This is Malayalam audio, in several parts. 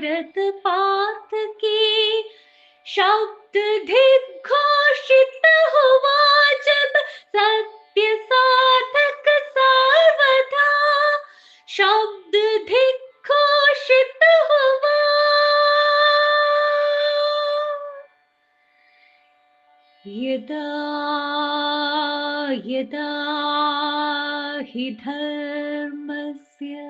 भारत पार्थ की शब्द दिग्घोषित हुआ जब सत्य साधक सर्वथा शब्द दिग्घोषित हुआ। यदा यदा हि धर्मस्य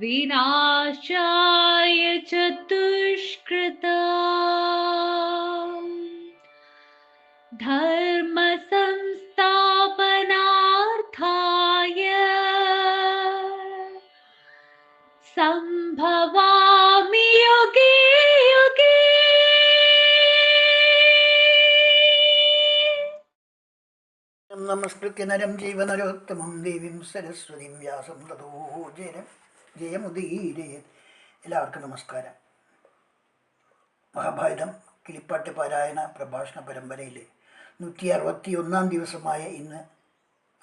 विनाशाय चतुष्कृता धर्मसंस्थापनार्थाय सम्भवामि युगे युगे नमस्कृत्य नरं जीवनरोत्तमं देवीं सरस्वतीं व्यासं ततो जयम् ജയമുദീരയ എല്ലാവർക്കും നമസ്കാരം. മഹാഭാരതം കിളിപ്പാട്ട് പാരായണ പ്രഭാഷണ പരമ്പരയിലെ നൂറ്റി അറുപത്തി ഒന്നാം ദിവസമായ ഇന്ന്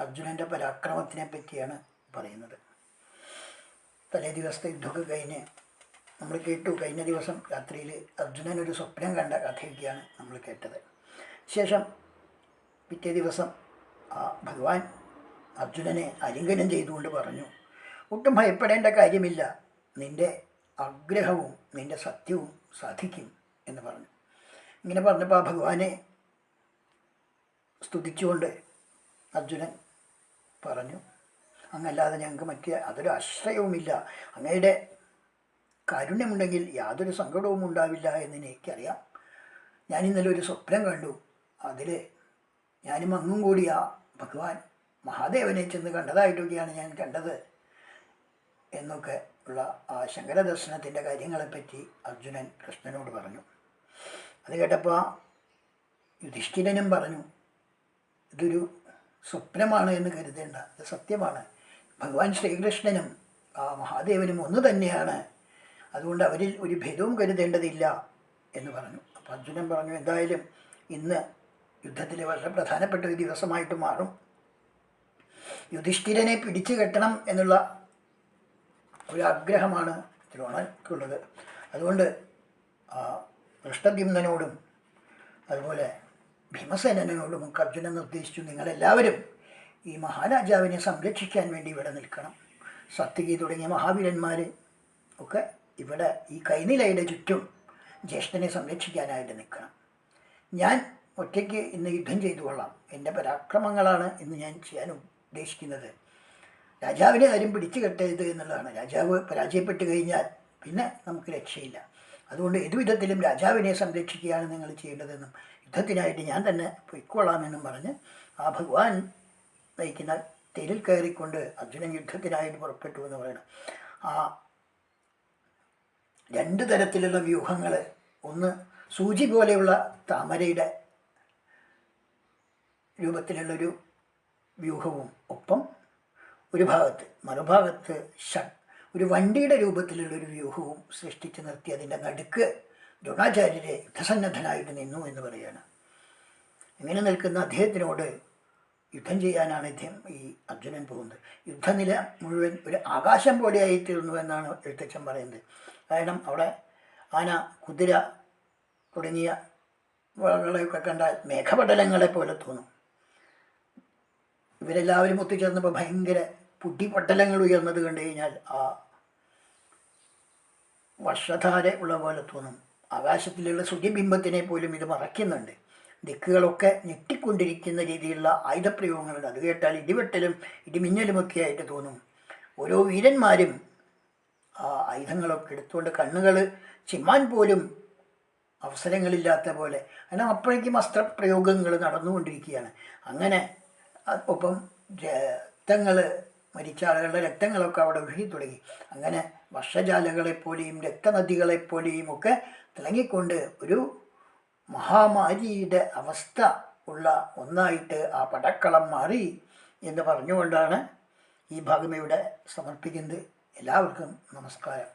അർജുനന്റെ പരാക്രമത്തിനെ പറ്റിയാണ് പറയുന്നത്. തലേ ദിവസത്തെ യുദ്ധമൊക്കെ കഴിഞ്ഞ് നമ്മൾ കേട്ടു. കഴിഞ്ഞ ദിവസം രാത്രിയിൽ അർജുനൻ ഒരു സ്വപ്നം കണ്ട കഥയൊക്കെയാണ് നമ്മൾ കേട്ടത്. ശേഷം പിറ്റേ ദിവസം ആ ഭഗവാൻ അർജുനനെ ആലിംഗനം ചെയ്തുകൊണ്ട് പറഞ്ഞു. ഒട്ടും ഭയപ്പെടേണ്ട കാര്യമില്ല. നിന്റെ ആഗ്രഹവും നിന്റെ സത്യവും സാധിക്കും എന്ന് പറഞ്ഞു. ഇങ്ങനെ പറഞ്ഞപ്പോൾ ആ ഭഗവാനെ സ്തുതിച്ചുകൊണ്ട് അർജുനൻ പറഞ്ഞു അങ്ങല്ലാതെ ഞങ്ങൾക്ക് മറ്റേ അതൊരു ആശ്രയവുമില്ല. അങ്ങയുടെ കാരുണ്യമുണ്ടെങ്കിൽ യാതൊരു സങ്കടവും ഉണ്ടാവില്ല എന്ന് എനിക്കറിയാം. ഞാൻ ഇന്നലെ ഒരു സ്വപ്നം കണ്ടു. അതിൽ ഞാനും അങ്ങും കൂടി ആ ഭഗവാൻ മഹാദേവനെ ചെന്ന് കണ്ടതായിട്ടൊക്കെയാണ് ഞാൻ കണ്ടത്. എന്നൊക്കെ ഉള്ള ആ ശങ്കര ദർശനത്തിന്റെ കാര്യങ്ങളെപ്പറ്റി അർജുനൻ കൃഷ്ണനോട് പറഞ്ഞു. അത് കേട്ടപ്പോൾ യുധിഷ്ഠിരനും പറഞ്ഞു ഇതൊരു സ്വപ്നമാണ് എന്ന് കരുതേണ്ട ഇത് സത്യമാണ്. ഭഗവാൻ ശ്രീകൃഷ്ണനും ആ മഹാദേവനും ഒന്ന് തന്നെയാണ്. അതുകൊണ്ട് അവരിൽ ഒരു ഭേദവും കരുതേണ്ടതില്ല എന്ന് പറഞ്ഞു. അപ്പോൾ അർജുനൻ പറഞ്ഞു എന്തായാലും ഇന്ന് യുദ്ധത്തിലെ വളരെ പ്രധാനപ്പെട്ട ഒരു ദിവസമായിട്ട് മാറും. യുധിഷ്ഠിരനെ പിടിച്ചു കെട്ടണം എന്നുള്ള ഒരു ആഗ്രഹമാണ് ദ്രോണയ്ക്കുള്ളത് അതുകൊണ്ട് ആ കൃഷ്ണദ്യുമ്നനോടും അതുപോലെ ഭീമസേനനോടും ഒക്കെ അർജുനൻ നിർദ്ദേശിച്ചു നിങ്ങളെല്ലാവരും ഈ മഹാരാജാവിനെ സംരക്ഷിക്കാൻ വേണ്ടി ഇവിടെ നിൽക്കണം. സത്യകി തുടങ്ങിയ മഹാവീരന്മാർ ഒക്കെ ഇവിടെ ഈ കൈനിലയുടെ ചുറ്റും ജ്യേഷ്ഠനെ സംരക്ഷിക്കാനായിട്ട് നിൽക്കണം. ഞാൻ ഒറ്റയ്ക്ക് ഇന്ന് യുദ്ധം ചെയ്തു കൊള്ളാം എന്റെ പരാക്രമങ്ങളാണ് ഇന്ന് ഞാൻ ചെയ്യാൻ ഉദ്ദേശിക്കുന്നത്. രാജാവിനെ ആരും പിടിച്ചു കെട്ടരുത് എന്നുള്ളതാണ്. രാജാവ് പരാജയപ്പെട്ട് കഴിഞ്ഞാൽ പിന്നെ നമുക്ക് രക്ഷയില്ല. അതുകൊണ്ട് ഏതുവിധത്തിലും രാജാവിനെ സംരക്ഷിക്കുകയാണ് നിങ്ങൾ ചെയ്യേണ്ടതെന്നും യുദ്ധത്തിനായിട്ട് ഞാൻ തന്നെ പൊയ്ക്കൊള്ളാമെന്നും പറഞ്ഞ് ആ ഭഗവാൻ നയിക്കുന്ന തേരിൽ കയറിക്കൊണ്ട് അർജുനൻ യുദ്ധത്തിനായിട്ട് പുറപ്പെട്ടു എന്ന് പറയണം. ആ രണ്ട് തരത്തിലുള്ള വ്യൂഹങ്ങൾ. ഒന്ന് സൂചി പോലെയുള്ള താമരയുടെ രൂപത്തിലുള്ളൊരു വ്യൂഹവും. ഒപ്പം ഒരു ഭാഗത്ത് മറുഭാഗത്ത് ഷൺ ഒരു വണ്ടിയുടെ രൂപത്തിലുള്ള ഒരു വ്യൂഹവും സൃഷ്ടിച്ചു നിർത്തി അതിന്റെ നടുക്ക് ദ്രോണാചാര്യരെ യുദ്ധസന്നദ്ധനായിട്ട് നിന്നു എന്ന് പറയുകയാണ് ഇങ്ങനെ നിൽക്കുന്ന അദ്ദേഹത്തിനോട് യുദ്ധം ചെയ്യാനാണ് ഇദ്ദേഹം ഈ അർജുനൻ പോകുന്നത്. യുദ്ധനില മുഴുവൻ ഒരു ആകാശം പോലെയായി തീർന്നു എന്നാണ് എഴുത്തച്ഛൻ പറയുന്നത്. കാരണം അവിടെ ആന കുതിര തുടങ്ങിയ വളകളെയൊക്കെ കണ്ടാൽ മേഘപടലങ്ങളെ പോലെ തോന്നും. ഇവരെല്ലാവരും ഒത്തുചേർന്നപ്പോൾ ഭയങ്കര പുട്ടിപൊട്ടലങ്ങൾ ഉയർന്നത് കണ്ടു കഴിഞ്ഞാൽ ആ വർഷധാര ഉള്ള പോലെ തോന്നും. ആകാശത്തിലുള്ള സൂര്യബിംബത്തിനെ പോലും ഇത് മറയ്ക്കുന്നുണ്ട്. ദിക്കുകളൊക്കെ ഞെട്ടിക്കൊണ്ടിരിക്കുന്ന രീതിയിലുള്ള ആയുധപ്രയോഗങ്ങളുണ്ട്. അത് കേട്ടാൽ ഇടിവെട്ടലും ഇടിമിന്നലുമൊക്കെ ആയിട്ട് തോന്നും. ഓരോ വീരന്മാരും ആ ആയുധങ്ങളൊക്കെ എടുത്തുകൊണ്ട് കണ്ണുകൾ ചിമ്മാൻ പോലും അവസരങ്ങളില്ലാത്ത പോലെ. കാരണം അപ്പോഴേക്കും അസ്ത്രപ്രയോഗങ്ങൾ നടന്നുകൊണ്ടിരിക്കുകയാണ്. അങ്ങനെ ഒപ്പം രക്തങ്ങൾ മരിച്ച ആളുകളുടെ രക്തങ്ങളൊക്കെ അവിടെ ഒഴുകി തുടങ്ങി. അങ്ങനെ വർഷജാലകളെപ്പോലെയും രക്തനദികളെപ്പോലെയും ഒക്കെ തിളങ്ങിക്കൊണ്ട് ഒരു മഹാമാരിയുടെ അവസ്ഥ ഉള്ള ഒന്നായിട്ട് ആ പടക്കളം മാറി എന്ന് പറഞ്ഞുകൊണ്ടാണ് ഈ ഭാഗം ഇവിടെ സമർപ്പിക്കുന്നത്. എല്ലാവർക്കും നമസ്കാരം.